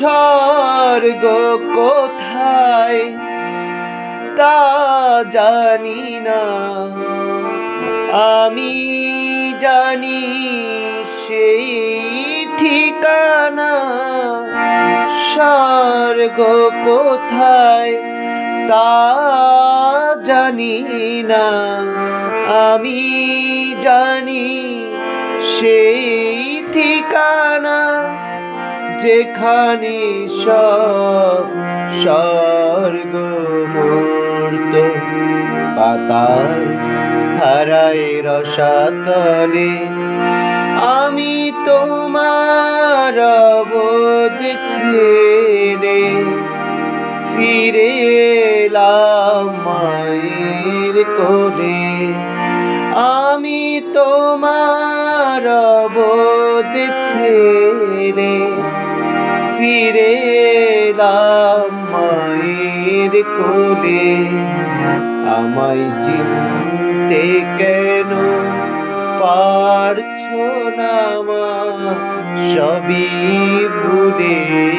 স্বর্গ কোথায়? তা জানি না। আমি জানি সেই ঠিকানা। স্বর্গ কোথায়? তা জানি না। আমি জানি সেই ঠিকানা। যেখানে সব স্বর্গ মূর্ত, পাতাল হারায় রসাতলে। আমি তোমার বোধ ছেলে, ফিরে মায়ের কোলে। আমি তোমার বোধ ছেলে ফিরে মায়ের কোলে। আমায় চিনতে কেন পারছ না মা? সবই ভুলে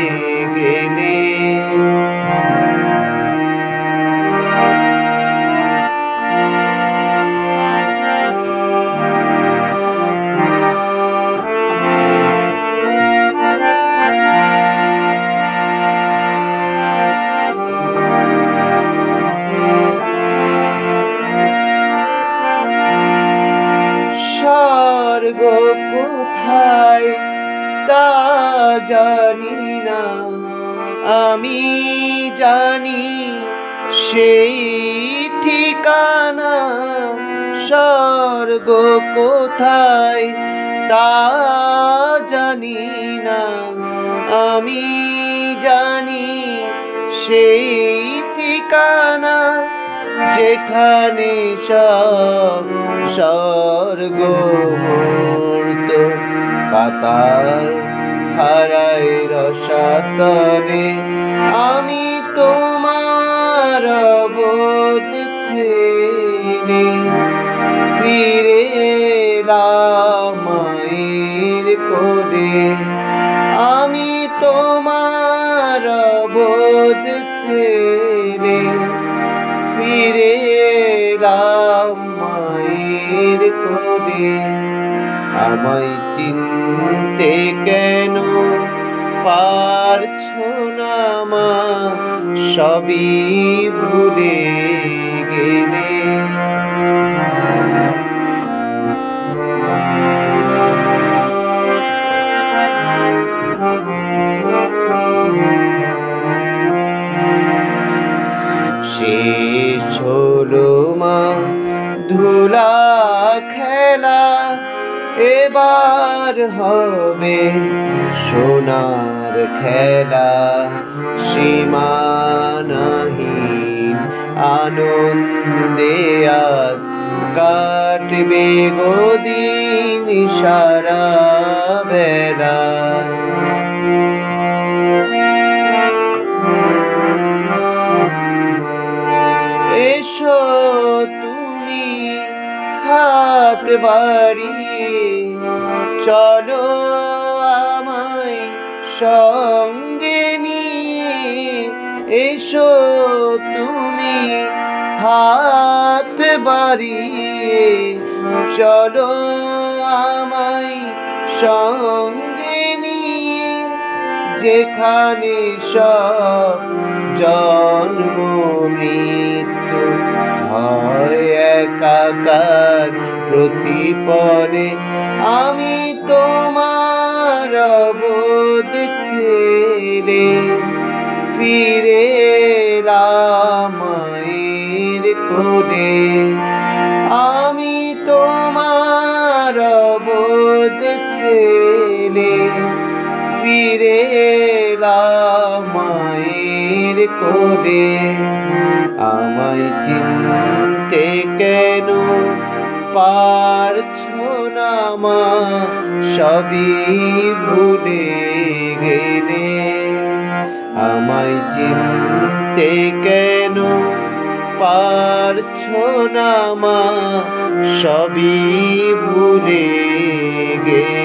তা জানি না, আমি জানি সেই ঠিকানা, স্বর্গ কোথায় তা জানি না, আমি জানি সেই ঠিকানা যেখানে সব স্বর্গ মূর্ত পাতাল হারায় রসাতলে আমি তোমার বোধ ছেলে ফিরে মায়ের কোলে, আমি তোমার বোধ ছেলে ফিরে মায়ের কোলে, আমায় চিনতে কেন পারছ না মা সবই ভুলে গেলে। শেষ মা ধুলা খেলা এবার হবে সোনার খেলা সীমানাহীন আনন্দে কাটবে গদিন সারা বেলা। এসো হাত বাড়িয়ে চলো আমায় সঙ্গে নিয়ে এসো তুমি হাত বাড়িয়ে। চলো আমায় সঙ্গে নিয়ে যেখানে সব জন্ম মৃত্যু হয় একাকার প্রতিপলে আমি তোমার বোধ ছেলে। ফিরে মায়ের কোলে আমি তোমার বোধ ছেলে। ফিরে কোলে আমায় চিনতে কেন পারছ না মা? সবই ভুলে গেলে আমায় চিনতে কেন পারছ না মা? সবই ভুলে গেলে